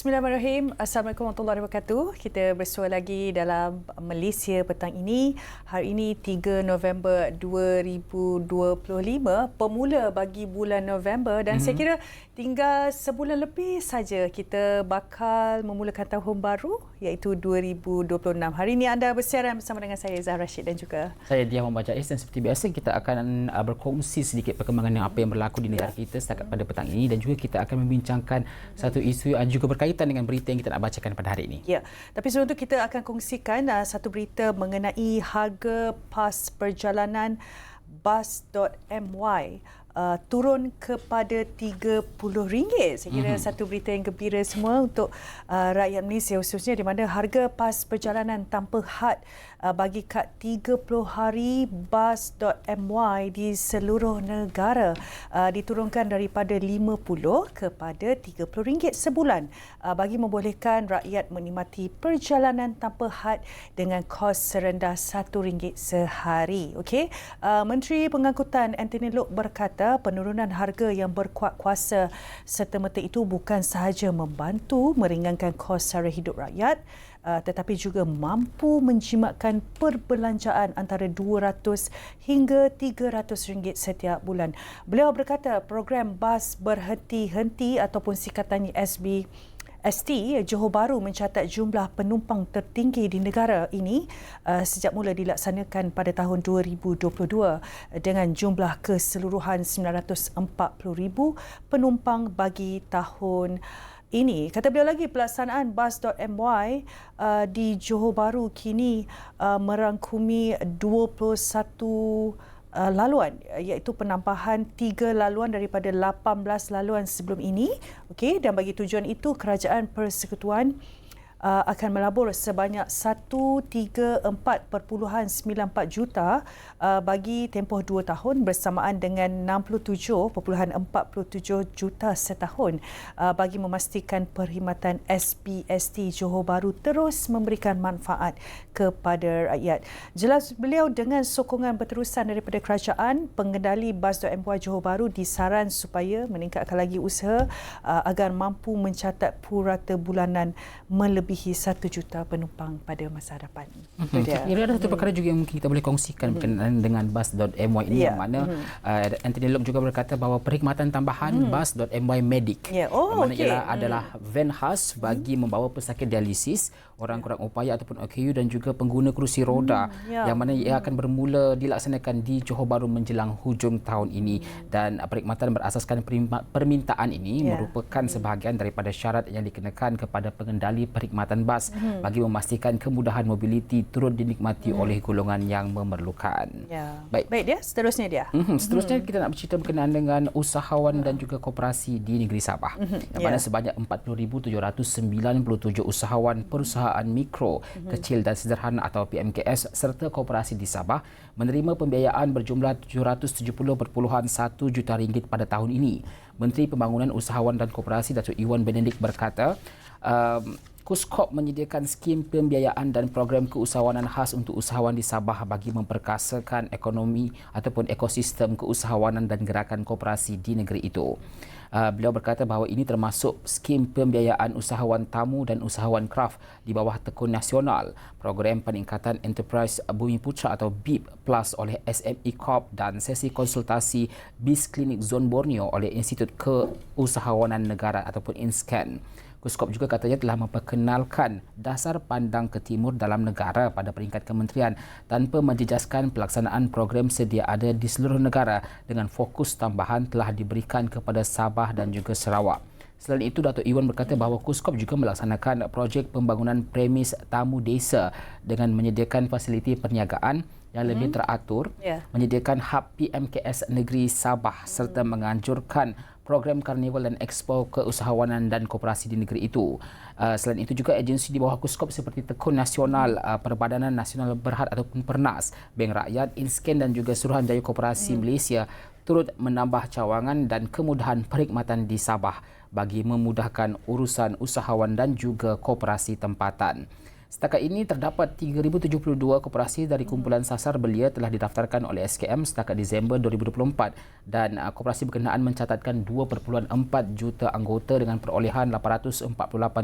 Bismillahirrahmanirrahim. Assalamualaikum warahmatullahi wabarakatuh. Kita bersua lagi dalam Malaysia petang ini. Hari ini 3 November 2025, pemula bagi bulan November dan mm-hmm. saya kira tinggal sebulan lebih saja kita bakal memulakan tahun baru iaitu 2026. Hari ini anda bersiaran bersama dengan saya Zahra Rashid dan juga saya Dia Muhammad Jais dan seperti biasa kita akan uh, berkongsi sedikit perkembangan yang apa yang berlaku di negara kita setakat pada petang ini dan juga kita akan membincangkan satu isu yang juga berkaitan dengan berita yang kita nak bacakan pada hari ini. Ya, tapi sebelum itu kita akan kongsikan uh, satu berita mengenai harga pas perjalanan bus.my uh, turun kepada RM30. Saya kira mm-hmm. satu berita yang gembira semua untuk uh, rakyat Malaysia khususnya di mana harga pas perjalanan tanpa had uh, bagi kad 30 hari bus.my di seluruh negara. Uh, diturunkan daripada RM50 kepada RM30 sebulan. Uh, bagi membolehkan rakyat menikmati perjalanan tanpa had dengan kos serendah RM1 sehari. Okey, uh, Menteri Pengangkutan Anthony Loke berkata kata penurunan harga yang berkuat kuasa serta-merta itu bukan sahaja membantu meringankan kos sara hidup rakyat uh, tetapi juga mampu menjimatkan perbelanjaan antara 200 hingga 300 ringgit setiap bulan. Beliau berkata program bas berhenti-henti ataupun singkatannya SB ST Johor Bahru mencatat jumlah penumpang tertinggi di negara ini uh, sejak mula dilaksanakan pada tahun 2022 dengan jumlah keseluruhan 940,000 penumpang bagi tahun ini. Kata beliau lagi pelaksanaan bus.my uh, di Johor Bahru kini uh, merangkumi 21 uh, laluan iaitu penambahan tiga laluan daripada 18 laluan sebelum ini okey dan bagi tujuan itu kerajaan persekutuan uh, akan melabur sebanyak 134.94 juta uh, bagi tempoh 2 tahun bersamaan dengan 67.47 juta setahun uh, bagi memastikan perkhidmatan SPST Johor Bahru terus memberikan manfaat kepada rakyat. Jelas beliau dengan sokongan berterusan daripada kerajaan, pengendali bas.my Johor Bahru disaran supaya meningkatkan lagi usaha uh, agar mampu mencatat purata bulanan melebihi melebihi satu juta penumpang pada masa hadapan. Mm-hmm. Ia ada satu perkara juga yang mungkin kita boleh kongsikan mm-hmm. berkenaan dengan bus.my ini yeah. yang mana mm-hmm. uh, Anthony Locke juga berkata bahawa perkhidmatan tambahan mm-hmm. bus.my Medic yeah. oh, yang mana okay. ialah mm. adalah van khas bagi mm-hmm. membawa pesakit dialisis, orang kurang upaya ataupun OKU dan juga pengguna kerusi roda mm, yeah. yang mana ia akan bermula dilaksanakan di Johor Bahru menjelang hujung tahun ini mm. dan perkhidmatan berasaskan permintaan ini yeah. merupakan sebahagian daripada syarat yang dikenakan kepada pengendali perkhidmatan perkhidmatan bas hmm. bagi memastikan kemudahan mobiliti turut dinikmati hmm. oleh golongan yang memerlukan. Ya. Baik. Baik dia, seterusnya dia. Hmm. Seterusnya hmm. kita nak bercerita berkenaan dengan usahawan hmm. dan juga koperasi di negeri Sabah. Hmm. Di mana yeah. sebanyak 40,797 usahawan perusahaan mikro, hmm. kecil dan sederhana atau PMKS serta koperasi di Sabah menerima pembiayaan berjumlah 770.1 juta ringgit pada tahun ini. Menteri Pembangunan Usahawan dan Koperasi Datuk Iwan Benedict berkata, um, Kuskop menyediakan skim pembiayaan dan program keusahawanan khas untuk usahawan di Sabah bagi memperkasakan ekonomi ataupun ekosistem keusahawanan dan gerakan koperasi di negeri itu. Uh, beliau berkata bahawa ini termasuk skim pembiayaan usahawan tamu dan usahawan kraft di bawah tekun nasional, program peningkatan enterprise Bumi Putra atau BIP Plus oleh SME Corp dan sesi konsultasi BIS Klinik Zon Borneo oleh Institut Keusahawanan Negara ataupun INSCAN. Kuskop juga katanya telah memperkenalkan dasar pandang ke timur dalam negara pada peringkat kementerian tanpa menjejaskan pelaksanaan program sedia ada di seluruh negara dengan fokus tambahan telah diberikan kepada Sabah dan juga Sarawak. Selain itu, Datuk Iwan berkata bahawa Kuskop juga melaksanakan projek pembangunan premis tamu desa dengan menyediakan fasiliti perniagaan yang lebih hmm. teratur, yeah. menyediakan hub PMKS negeri Sabah serta menganjurkan program karnival dan expo keusahawanan dan koperasi di negeri itu. Uh, selain itu juga agensi di bawah Kuskop seperti Tekun Nasional, uh, Perbadanan Nasional Berhad ataupun Pernas, Bank Rakyat, Inscan dan juga Suruhanjaya Koperasi hmm. Malaysia turut menambah cawangan dan kemudahan perkhidmatan di Sabah bagi memudahkan urusan usahawan dan juga koperasi tempatan. Setakat ini terdapat 3072 koperasi dari kumpulan sasar belia telah didaftarkan oleh SKM setakat Disember 2024 dan uh, koperasi berkenaan mencatatkan 2.4 juta anggota dengan perolehan 848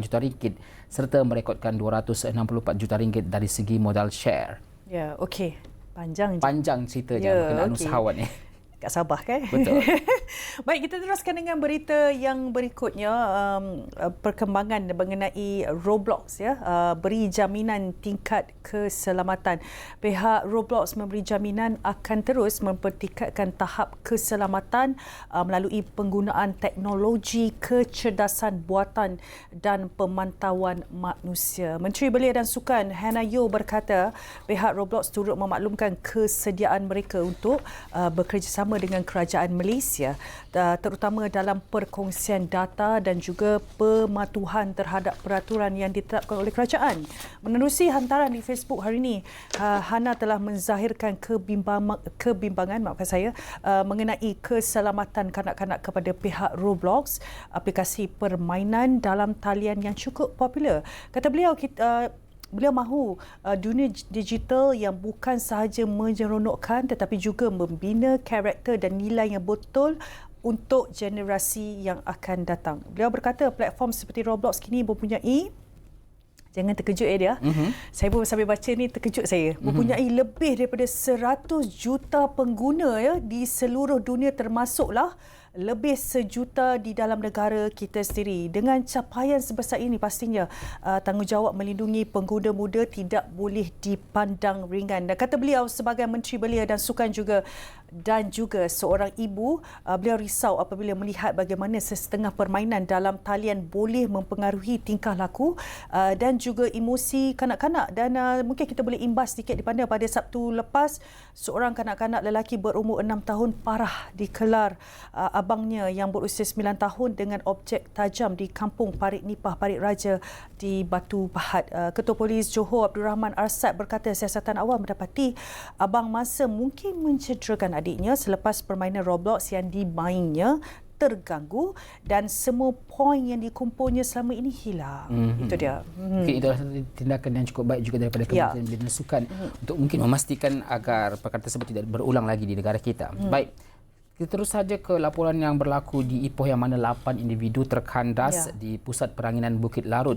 juta ringgit serta merekodkan 264 juta ringgit dari segi modal share. Ya, okey. Panjang. Panjang cerita Ya, yeah, berkenaan okey. usahawan ni. Tak sabar kan? Betul. Baik, kita teruskan dengan berita yang berikutnya um, uh, perkembangan mengenai Roblox ya, uh, beri jaminan tingkat keselamatan. Pihak Roblox memberi jaminan akan terus mempertingkatkan tahap keselamatan uh, melalui penggunaan teknologi kecerdasan buatan dan pemantauan manusia. Menteri Belia dan Sukan Hannah Yeoh berkata pihak Roblox turut memaklumkan kesediaan mereka untuk uh, bekerjasama dengan kerajaan Malaysia terutama dalam perkongsian data dan juga pematuhan terhadap peraturan yang ditetapkan oleh kerajaan. Menerusi hantaran di Facebook hari ini, uh, Hana telah menzahirkan kebimbang, kebimbangan maafkan saya uh, mengenai keselamatan kanak-kanak kepada pihak Roblox, aplikasi permainan dalam talian yang cukup popular. Kata beliau kita beliau mahu uh, dunia digital yang bukan sahaja menyeronokkan tetapi juga membina karakter dan nilai yang betul untuk generasi yang akan datang. Beliau berkata platform seperti Roblox kini mempunyai Jangan terkejut ya dia. Mm-hmm. Saya pun sambil baca ni terkejut saya. Mm-hmm. Mempunyai lebih daripada 100 juta pengguna ya di seluruh dunia termasuklah lebih sejuta di dalam negara kita sendiri. Dengan capaian sebesar ini pastinya uh, tanggungjawab melindungi pengguna muda tidak boleh dipandang ringan. Dan kata beliau sebagai Menteri Belia dan Sukan juga dan juga seorang ibu, uh, beliau risau apabila melihat bagaimana sesetengah permainan dalam talian boleh mempengaruhi tingkah laku uh, dan juga emosi kanak-kanak dan uh, mungkin kita boleh imbas sedikit di mana pada Sabtu lepas seorang kanak-kanak lelaki berumur 6 tahun parah dikelar abangnya yang berusia 9 tahun dengan objek tajam di kampung Parit Nipah Parit Raja di Batu Pahat. Ketua Polis Johor Abdul Rahman Arsad berkata siasatan awam mendapati abang masa mungkin mencederakan adiknya selepas permainan Roblox yang dimainnya terganggu dan semua poin yang dikumpulnya selama ini hilang. Mm-hmm. Itu dia. Mm-hmm. Okay, itu adalah satu tindakan yang cukup baik juga daripada Ya. Kementerian Belia dan Sukan mm-hmm. untuk mungkin memastikan agar perkara tersebut tidak berulang lagi di negara kita. Mm. Baik. Kita terus saja ke laporan yang berlaku di Ipoh yang mana 8 individu terkandas Ya. di pusat peranginan Bukit Larut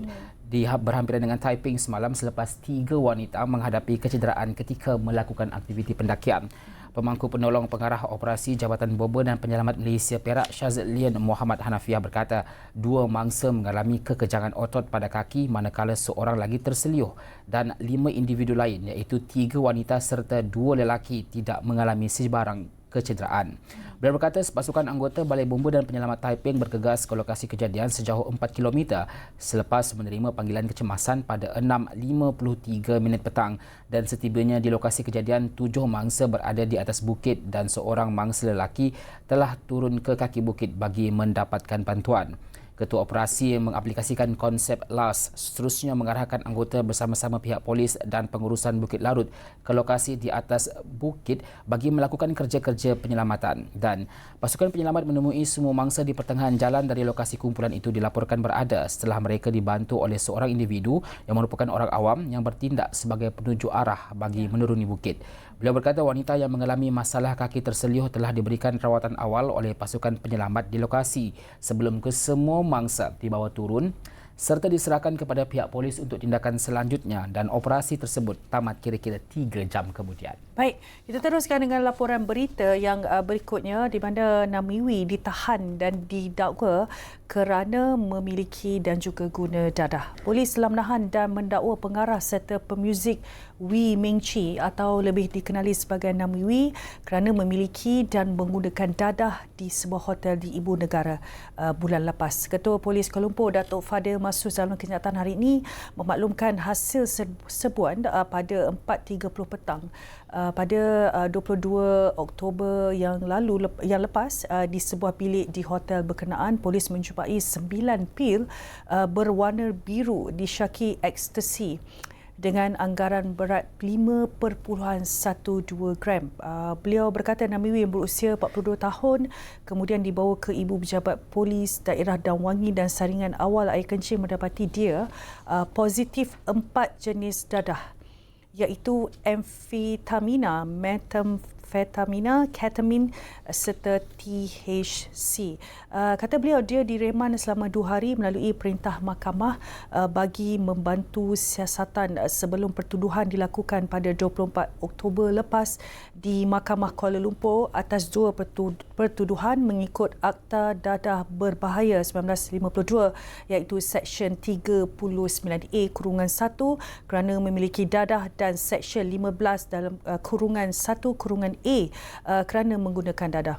di berhampiran dengan Taiping semalam selepas tiga wanita menghadapi kecederaan ketika melakukan aktiviti pendakian. Pemangku penolong pengarah operasi Jabatan Bomba dan Penyelamat Malaysia Perak Syazlian Muhammad Hanafiah berkata dua mangsa mengalami kekejangan otot pada kaki manakala seorang lagi terseliuh dan lima individu lain iaitu tiga wanita serta dua lelaki tidak mengalami sebarang kecederaan. Beliau berkata pasukan anggota Balai Bomba dan Penyelamat Taiping bergegas ke lokasi kejadian sejauh 4 km selepas menerima panggilan kecemasan pada 6.53 minit petang dan setibanya di lokasi kejadian tujuh mangsa berada di atas bukit dan seorang mangsa lelaki telah turun ke kaki bukit bagi mendapatkan bantuan. Ketua Operasi mengaplikasikan konsep LAS seterusnya mengarahkan anggota bersama-sama pihak polis dan pengurusan Bukit Larut ke lokasi di atas bukit bagi melakukan kerja-kerja penyelamatan dan pasukan penyelamat menemui semua mangsa di pertengahan jalan dari lokasi kumpulan itu dilaporkan berada setelah mereka dibantu oleh seorang individu yang merupakan orang awam yang bertindak sebagai penunjuk arah bagi menuruni bukit. Beliau berkata wanita yang mengalami masalah kaki terseliuh telah diberikan rawatan awal oleh pasukan penyelamat di lokasi sebelum kesemua mangsa dibawa turun serta diserahkan kepada pihak polis untuk tindakan selanjutnya dan operasi tersebut tamat kira-kira 3 jam kemudian. Baik, kita teruskan dengan laporan berita yang uh, berikutnya di mana Namiwi ditahan dan didakwa kerana memiliki dan juga guna dadah. Polis telah menahan dan mendakwa pengarah serta pemuzik Wee Ming Chi atau lebih dikenali sebagai Namiwi kerana memiliki dan menggunakan dadah di sebuah hotel di ibu negara uh, bulan lepas. Ketua Polis Kuala Lumpur Datuk Fadil Masud dalam kenyataan hari ini memaklumkan hasil serbuan uh, pada 4.30 petang uh, pada uh, 22 Oktober yang lalu lep, yang lepas uh, di sebuah bilik di hotel berkenaan polis menjumpai 9 pil uh, berwarna biru disyaki ekstasi dengan anggaran berat 5.12 gram. Uh, beliau berkata Namiwi yang berusia 42 tahun kemudian dibawa ke ibu pejabat polis daerah Damwangi dan saringan awal air kencing mendapati dia uh, positif empat jenis dadah iaitu amfetamina, metamfetamina, ketamine serta THC. Uh, kata beliau dia direman selama dua hari melalui perintah mahkamah uh, bagi membantu siasatan uh, sebelum pertuduhan dilakukan pada 24 Oktober lepas di Mahkamah Kuala Lumpur atas dua pertuduhan mengikut Akta Dadah Berbahaya 1952 iaitu Seksyen 39A kurungan 1 kerana memiliki dadah dan Seksyen 15 dalam uh, kurungan 1 kurungan A uh, kerana menggunakan dadah.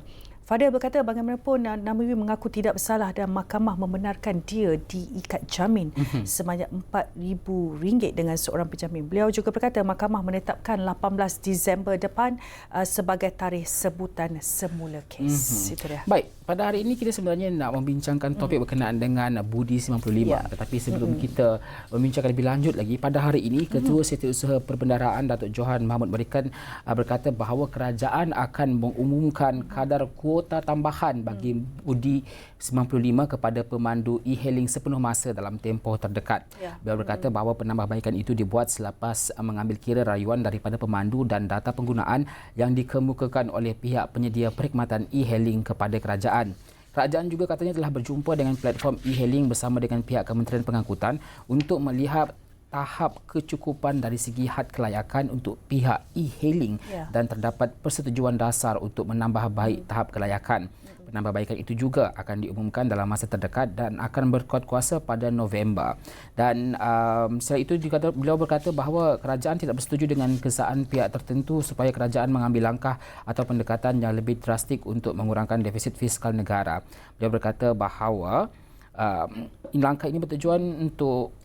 Fadil berkata bagaimanapun Namawi mengaku tidak bersalah dan mahkamah membenarkan dia diikat jamin mm-hmm. sebanyak RM4,000 dengan seorang penjamin. Beliau juga berkata mahkamah menetapkan 18 Disember depan uh, sebagai tarikh sebutan semula kes. Mm-hmm. Itu dia. Baik, pada hari ini kita sebenarnya nak membincangkan topik mm. berkenaan dengan Budi 95. Yeah. Tetapi sebelum mm-hmm. kita membincangkan lebih lanjut lagi, pada hari ini Ketua mm-hmm. Setiausaha Perbendaraan Datuk Johan Mahmud berikan uh, berkata bahawa kerajaan akan mengumumkan kadar kuota kuota tambahan bagi Budi 95 kepada pemandu e-hailing sepenuh masa dalam tempoh terdekat. Ya. Beliau berkata bahawa penambahbaikan itu dibuat selepas mengambil kira rayuan daripada pemandu dan data penggunaan yang dikemukakan oleh pihak penyedia perkhidmatan e-hailing kepada kerajaan. Kerajaan juga katanya telah berjumpa dengan platform e-hailing bersama dengan pihak Kementerian Pengangkutan untuk melihat tahap kecukupan dari segi had kelayakan untuk pihak e-hailing yeah. dan terdapat persetujuan dasar untuk menambah baik hmm. tahap kelayakan. Penambahbaikan itu juga akan diumumkan dalam masa terdekat dan akan berkuat kuasa pada November. Dan um, selain itu juga beliau berkata bahawa kerajaan tidak bersetuju dengan kesaan pihak tertentu supaya kerajaan mengambil langkah atau pendekatan yang lebih drastik untuk mengurangkan defisit fiskal negara. Beliau berkata bahawa um, langkah ini bertujuan untuk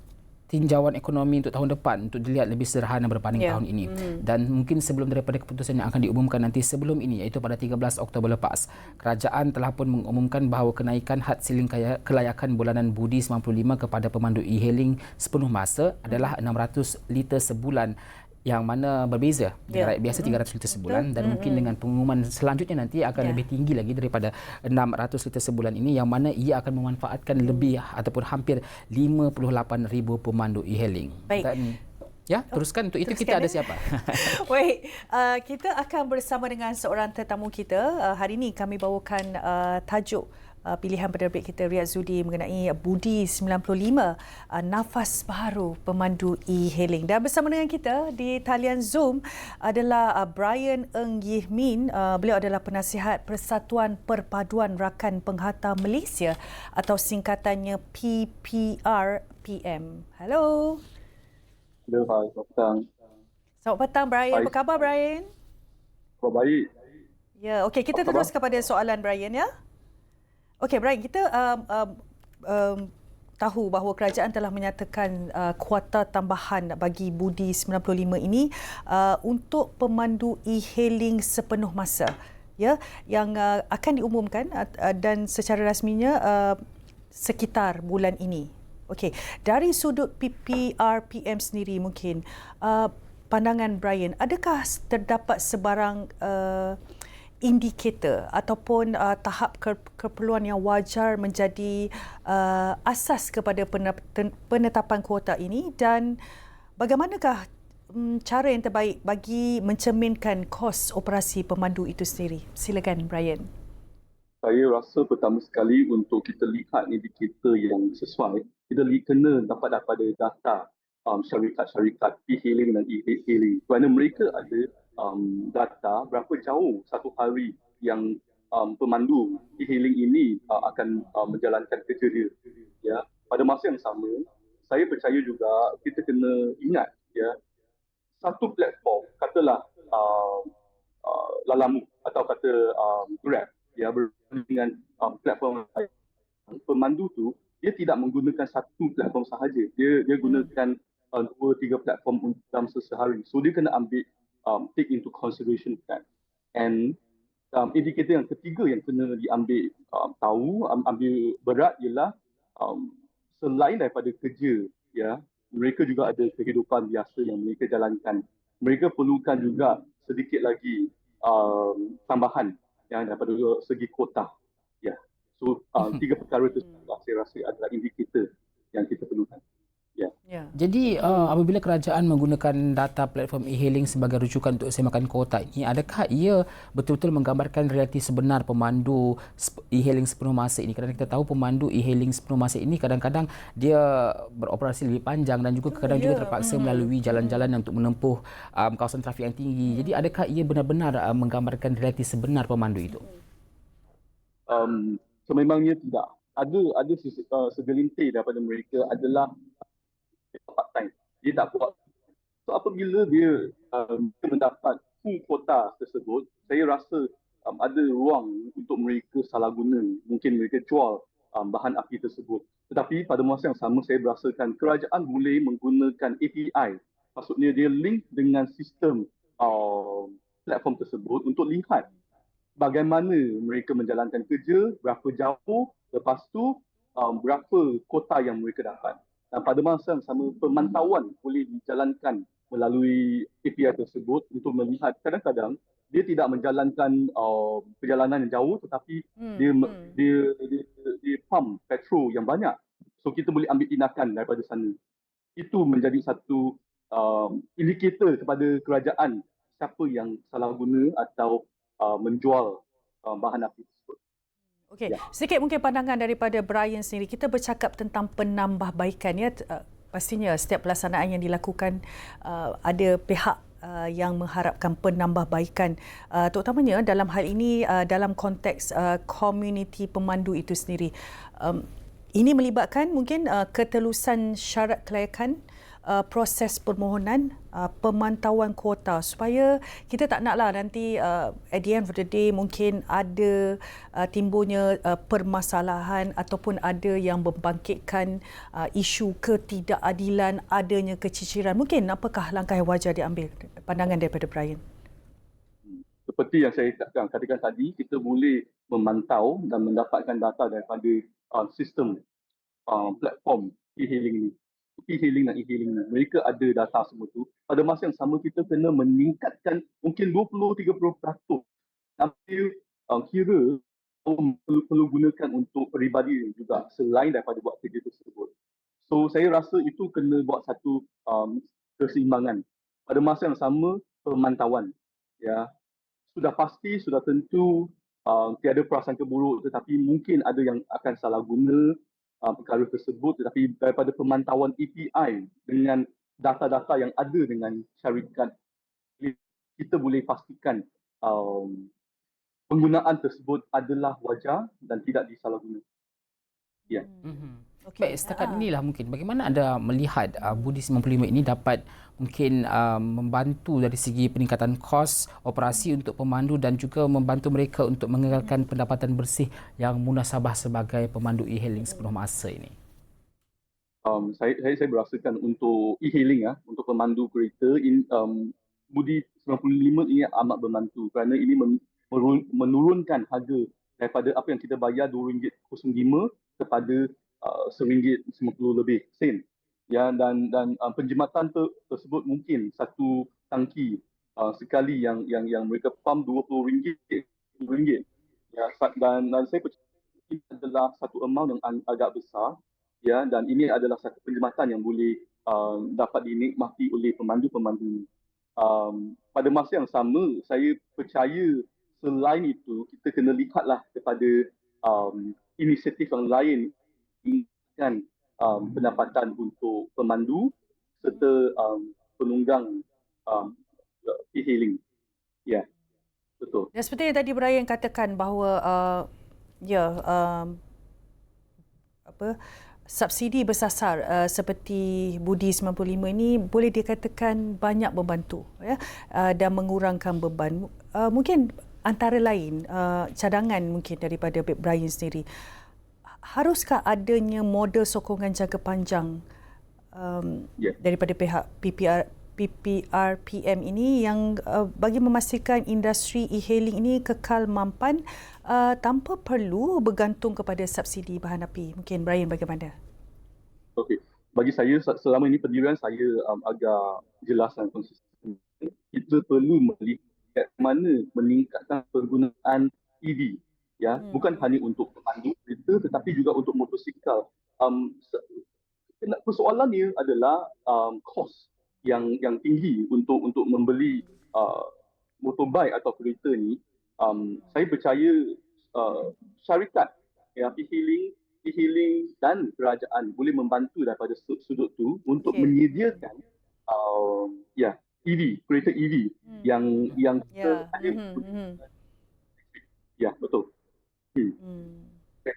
tinjauan ekonomi untuk tahun depan untuk dilihat lebih sederhana berbanding yeah. tahun ini mm. dan mungkin sebelum daripada keputusan yang akan diumumkan nanti sebelum ini iaitu pada 13 Oktober lepas kerajaan telah pun mengumumkan bahawa kenaikan had siling kelayakan bulanan budi 95 kepada pemandu e-hailing sepenuh masa adalah 600 liter sebulan yang mana berbeza dengan yeah. rakyat biasa 300 liter sebulan dan mm-hmm. mungkin dengan pengumuman selanjutnya nanti akan yeah. lebih tinggi lagi daripada 600 liter sebulan ini yang mana ia akan memanfaatkan lebih ataupun hampir 58,000 pemandu e-hailing. Baik. Dan, Ya, teruskan untuk itu teruskan kita ada ya. siapa? Baik, uh, kita akan bersama dengan seorang tetamu kita. Uh, hari ini kami bawakan uh, tajuk Uh, pilihan penerbit kita Riyad Zudi mengenai Budi 95 uh, nafas baru pemandu e-hailing dan bersama dengan kita di talian Zoom adalah uh, Brian Eng Yih Min beliau adalah penasihat Persatuan Perpaduan Rakan Penghantar Malaysia atau singkatannya PPR PM. Hello. Hello, hai, selamat petang. Selamat petang Brian. Hai. Apa khabar Brian? Khabar baik. Ya, okey kita terus kepada soalan Brian ya. Okey, Brian, kita um, um, um, tahu bahawa kerajaan telah menyatakan uh, kuota tambahan bagi Budi 95 ini uh, untuk pemandu e-hailing sepenuh masa ya yang uh, akan diumumkan uh, dan secara rasminya uh, sekitar bulan ini. Okey, dari sudut PPRPM sendiri mungkin uh, pandangan Brian, adakah terdapat sebarang uh, indikator ataupun uh, tahap keperluan yang wajar menjadi uh, asas kepada penetapan kuota ini dan bagaimanakah um, cara yang terbaik bagi mencerminkan kos operasi pemandu itu sendiri? Silakan Brian. Saya rasa pertama sekali untuk kita lihat indikator yang sesuai, kita kena dapat daripada data um, syarikat-syarikat e-hailing dan e-hailing kerana mereka ada um, data berapa jauh satu hari yang um, pemandu e-hailing ini uh, akan uh, menjalankan kerja dia. Ya, pada masa yang sama, saya percaya juga kita kena ingat ya satu platform katalah uh, uh, Lalamu atau kata um, Grab ya dengan um, platform pemandu tu dia tidak menggunakan satu platform sahaja. Dia dia gunakan uh, dua tiga platform dalam sehari. So dia kena ambil um, take into consideration that. And um, indikator yang ketiga yang kena diambil um, tahu, um, ambil berat ialah um, selain daripada kerja, ya, mereka juga ada kehidupan biasa yang mereka jalankan. Mereka perlukan juga sedikit lagi um, tambahan yang daripada segi kota. Ya. Yeah. So um, tiga perkara itu saya rasa adalah indikator yang kita perlukan. Yeah. Yeah. Jadi uh, apabila kerajaan menggunakan data platform e-hailing sebagai rujukan untuk semakan kota ini, adakah ia betul-betul menggambarkan realiti sebenar pemandu e-hailing sepenuh masa ini? Kerana kita tahu pemandu e-hailing sepenuh masa ini kadang-kadang dia beroperasi lebih panjang dan juga kadang yeah. juga terpaksa mm. melalui jalan-jalan untuk menempuh um, kawasan trafik yang tinggi. Jadi adakah ia benar-benar uh, menggambarkan realiti sebenar pemandu itu? Um, sememangnya tidak. Ada ada uh, segelintir daripada mereka adalah part time. Dia tak buat. So apabila dia um, mendapat full quota tersebut, saya rasa um, ada ruang untuk mereka salah guna. Mungkin mereka jual um, bahan api tersebut. Tetapi pada masa yang sama saya berasakan kerajaan boleh menggunakan API. Maksudnya dia link dengan sistem um, platform tersebut untuk lihat bagaimana mereka menjalankan kerja, berapa jauh, lepas tu um, berapa kota yang mereka dapat dan pada masa yang sama pemantauan boleh dijalankan melalui API tersebut untuk melihat kadang-kadang dia tidak menjalankan uh, perjalanan yang jauh tetapi hmm. Dia, hmm. dia dia dia dia pump petrol yang banyak so kita boleh ambil tindakan daripada sana itu menjadi satu um, indikator kepada kerajaan siapa yang salah guna atau uh, menjual uh, bahan api Okey, ya. sedikit mungkin pandangan daripada Brian sendiri. Kita bercakap tentang penambahbaikan ya. Uh, pastinya setiap pelaksanaan yang dilakukan uh, ada pihak uh, yang mengharapkan penambahbaikan uh, terutamanya dalam hal ini uh, dalam konteks uh, komuniti pemandu itu sendiri. Um, ini melibatkan mungkin uh, ketelusan syarat kelayakan uh, proses permohonan uh, pemantauan kuota supaya kita tak naklah nanti uh, at the end of the day mungkin ada uh, timbulnya uh, permasalahan ataupun ada yang membangkitkan uh, isu ketidakadilan adanya keciciran. Mungkin apakah langkah yang wajar diambil? Pandangan daripada Brian. Seperti yang saya katakan tadi kita boleh memantau dan mendapatkan data daripada uh, sistem uh, platform e-hailing ini e-hailing dan e-hailing ni. Mereka ada data semua tu. Pada masa yang sama kita kena meningkatkan mungkin 20-30% sampai uh, kira perlu, perlu gunakan untuk peribadi juga selain daripada buat kerja tersebut. So saya rasa itu kena buat satu um, keseimbangan. Pada masa yang sama pemantauan. Ya. Sudah pasti, sudah tentu uh, tiada perasaan keburuk tetapi mungkin ada yang akan salah guna uh, perkara tersebut tetapi daripada pemantauan EPI dengan data-data yang ada dengan syarikat kita boleh pastikan um, penggunaan tersebut adalah wajar dan tidak disalahguna. Ya. Yeah. Mm-hmm. Okay. Baik, setakat ah. inilah mungkin bagaimana anda melihat uh, Budi 95 ini dapat mungkin uh, membantu dari segi peningkatan kos operasi untuk pemandu dan juga membantu mereka untuk mengekalkan pendapatan bersih yang munasabah sebagai pemandu e-hailing sepenuh masa ini. Um, saya, saya saya berasakan untuk e-hailing ya, untuk pemandu kereta in, um, Budi 95 ini amat membantu kerana ini menurunkan harga daripada apa yang kita bayar RM2.05 kepada uh, seringgit RM50 lebih sen. Ya dan dan uh, penjimatan ter, tersebut mungkin satu tangki uh, sekali yang yang yang mereka pump RM20 RM20. Ya dan dan saya percaya ini adalah satu amount yang agak besar ya dan ini adalah satu penjimatan yang boleh uh, dapat dinikmati oleh pemandu-pemandu. Um, pada masa yang sama saya percaya selain itu kita kena lihatlah kepada um, inisiatif yang lain ingin um, pendapatan untuk pemandu serta um, penunggang um, e-hailing. Ya, yeah, betul. Dan seperti yang tadi Brian katakan bahawa uh, ya um, apa subsidi bersasar uh, seperti Budi 95 ini boleh dikatakan banyak membantu ya uh, dan mengurangkan beban. Uh, mungkin antara lain uh, cadangan mungkin daripada Brian sendiri haruskah adanya model sokongan jangka panjang um, yeah. daripada pihak PPR PPRPM ini yang uh, bagi memastikan industri e-hailing ini kekal mampan uh, tanpa perlu bergantung kepada subsidi bahan api. Mungkin Brian bagaimana? Okey. bagi saya selama ini pendirian saya um, agak jelas dan konsisten. Kita perlu melihat mana meningkatkan penggunaan EV ya hmm. bukan hanya untuk pemandu kereta tetapi juga untuk motosikal. Um, persoalannya adalah um, kos yang yang tinggi untuk untuk membeli uh, motorbike atau kereta ni. Um, saya percaya uh, syarikat ya e-hailing e-hailing dan kerajaan boleh membantu daripada sudut tu untuk okay. menyediakan uh, ya EV kereta EV hmm. yang yang yeah. Ya. Hmm, hmm. ya betul hmm. Hmm.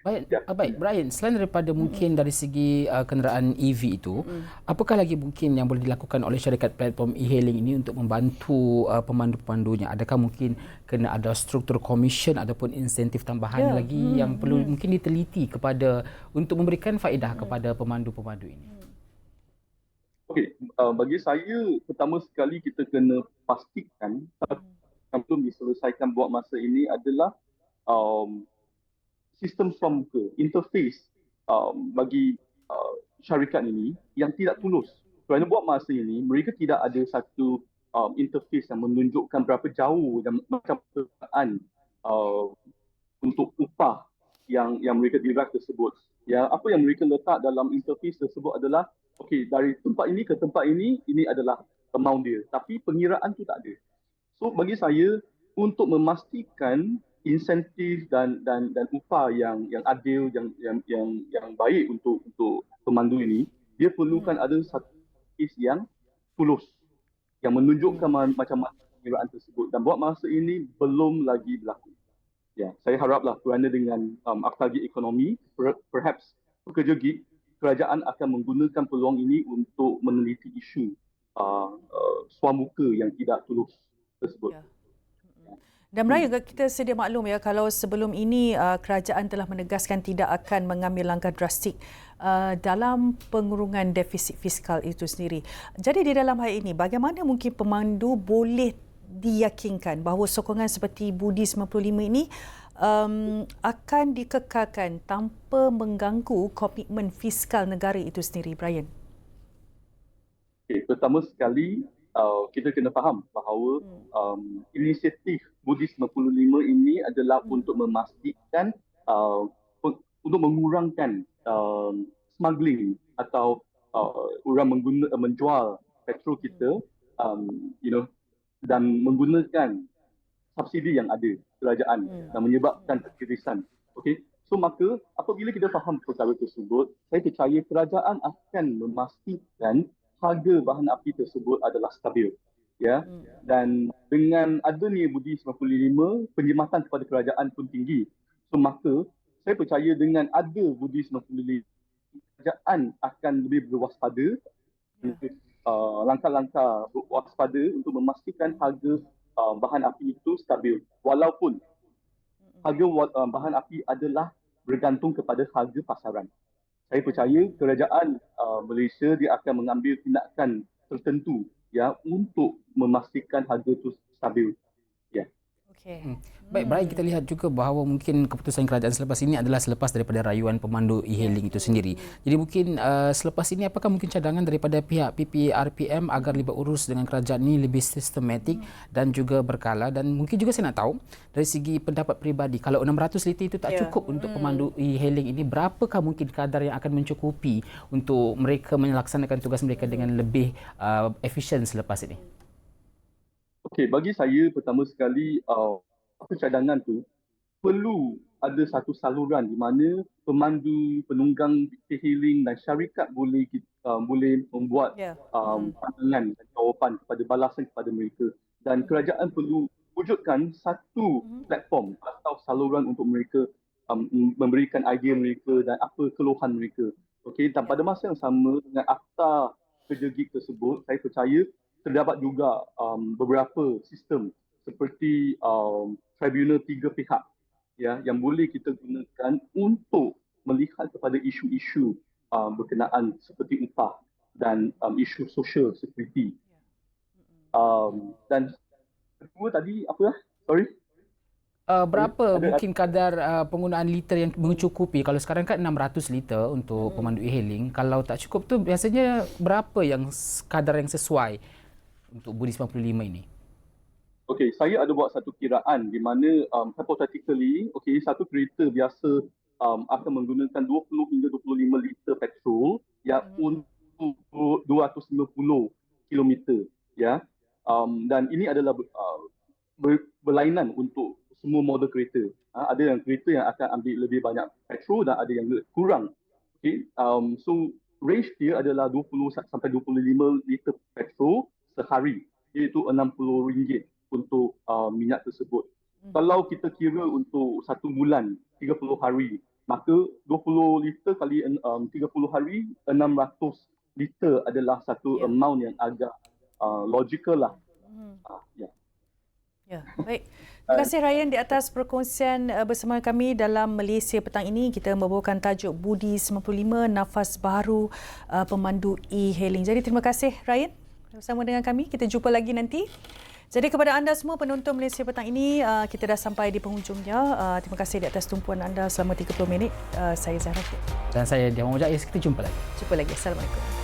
Baik, ya. baik Brian, selain daripada mungkin dari segi uh, kenderaan EV itu, mm. apakah lagi mungkin yang boleh dilakukan oleh syarikat platform e-hailing ini untuk membantu uh, pemandu-pemandunya? Adakah mungkin kena ada struktur komisen ataupun insentif tambahan yeah. lagi mm. yang perlu mm. mungkin diteliti kepada untuk memberikan faedah mm. kepada pemandu-pemandu ini? Okey, uh, bagi saya pertama sekali kita kena pastikan mm. yang belum diselesaikan buat masa ini adalah um, sistem suam interface um, bagi uh, syarikat ini yang tidak tulus. Kerana buat masa ini, mereka tidak ada satu um, interface yang menunjukkan berapa jauh dan macam perbezaan uh, untuk upah yang yang mereka direct tersebut. Ya, apa yang mereka letak dalam interface tersebut adalah okey dari tempat ini ke tempat ini ini adalah amount dia tapi pengiraan tu tak ada. So bagi saya untuk memastikan insentif dan dan dan upah yang yang adil yang yang yang yang baik untuk untuk pemandu ini dia perlukan hmm. ada satu is yang tulus yang menunjukkan hmm. macam mana pengiraan tersebut dan buat masa ini belum lagi berlaku. Ya, saya haraplah kerana dengan um, akta gig ekonomi per, perhaps pekerja gig kerajaan akan menggunakan peluang ini untuk meneliti isu uh, uh, suamuka yang tidak tulus tersebut. Ya. Dan Melayu hmm. kita sedia maklum ya kalau sebelum ini uh, kerajaan telah menegaskan tidak akan mengambil langkah drastik uh, dalam pengurungan defisit fiskal itu sendiri. Jadi di dalam hal ini bagaimana mungkin pemandu boleh diyakinkan bahawa sokongan seperti Budi 95 ini um, akan dikekalkan tanpa mengganggu komitmen fiskal negara itu sendiri Brian? Okay, pertama sekali uh, kita kena faham bahawa hmm. um, inisiatif Buddhis 95 ini adalah hmm. untuk memastikan uh, untuk mengurangkan uh, smuggling atau uh, orang mengguna, uh, menjual petrol kita um, you know dan menggunakan subsidi yang ada kerajaan hmm. dan menyebabkan ketirisan okey so maka apabila kita faham perkara tersebut saya percaya kerajaan akan memastikan harga bahan api tersebut adalah stabil ya hmm. dan dengan adanya budi 95 penjimatan kepada kerajaan pun tinggi so maka saya percaya dengan ada budi 95 kerajaan akan lebih berwaspada ya. uh, langkah-langkah berwaspada untuk memastikan harga uh, bahan api itu stabil walaupun hmm. harga uh, bahan api adalah bergantung kepada harga pasaran saya percaya kerajaan uh, Malaysia dia akan mengambil tindakan tertentu ya untuk memastikan harga itu stabil. Okay. Hmm. Baik, Brian, kita lihat juga bahawa mungkin keputusan kerajaan selepas ini adalah selepas daripada rayuan pemandu e-hailing itu sendiri. Jadi mungkin uh, selepas ini apakah mungkin cadangan daripada pihak PPRPM agar lebih urus dengan kerajaan ini lebih sistematik dan juga berkala dan mungkin juga saya nak tahu dari segi pendapat peribadi kalau 600 liter itu tak yeah. cukup untuk pemandu e-hailing ini berapakah mungkin kadar yang akan mencukupi untuk mereka melaksanakan tugas mereka dengan lebih uh, efisien selepas ini? Okey, bagi saya pertama sekali uh, apa cadangan tu perlu ada satu saluran di mana pemandu, penunggang healing dan syarikat boleh uh, boleh membuat yeah. um, hmm. pandangan dan jawapan kepada balasan kepada mereka dan kerajaan perlu wujudkan satu hmm. platform atau saluran untuk mereka um, memberikan idea mereka dan apa keluhan mereka. Okey dan pada masa yang sama dengan akta kerja gig tersebut saya percaya terdapat juga um, beberapa sistem seperti um, tribunal tiga pihak ya yang boleh kita gunakan untuk melihat kepada isu-isu um, berkenaan seperti upah dan um, isu social security. Um, dan kedua tadi apa ya? Sorry. Uh, berapa Ada- mungkin kadar uh, penggunaan liter yang mencukupi? Kalau sekarang kan 600 liter untuk pemandu e-hailing. Kalau tak cukup tu biasanya berapa yang kadar yang sesuai untuk Budi 95 ini? Okey, saya ada buat satu kiraan di mana um, hypothetically, okey, satu kereta biasa um, akan menggunakan 20 hingga 25 liter petrol yang Hmm. untuk 250 kilometer, ya. Um, dan ini adalah uh, ber, berlainan untuk semua model kereta. Ha, ada yang kereta yang akan ambil lebih banyak petrol dan ada yang kurang. Okay. Um, so range dia adalah 20 sa- sampai 25 liter petrol sehari iaitu RM60 untuk uh, minyak tersebut. Hmm. Kalau kita kira untuk satu bulan 30 hari maka 20 liter kali um, 30 hari 600 liter adalah satu Ya. amount yang agak uh, logical lah. Hmm. Uh, ya. Ya, baik. Terima kasih Ryan di atas perkongsian uh, bersama kami dalam Malaysia petang ini. Kita membawakan tajuk Budi 95 Nafas Baru uh, Pemandu E-Hailing. Jadi terima kasih Ryan bersama dengan kami. Kita jumpa lagi nanti. Jadi kepada anda semua penonton Malaysia petang ini, uh, kita dah sampai di penghujungnya. Uh, terima kasih di atas tumpuan anda selama 30 minit. Uh, saya Zahra. Dan saya Diamond Mujahid. Kita jumpa lagi. Jumpa lagi. Assalamualaikum.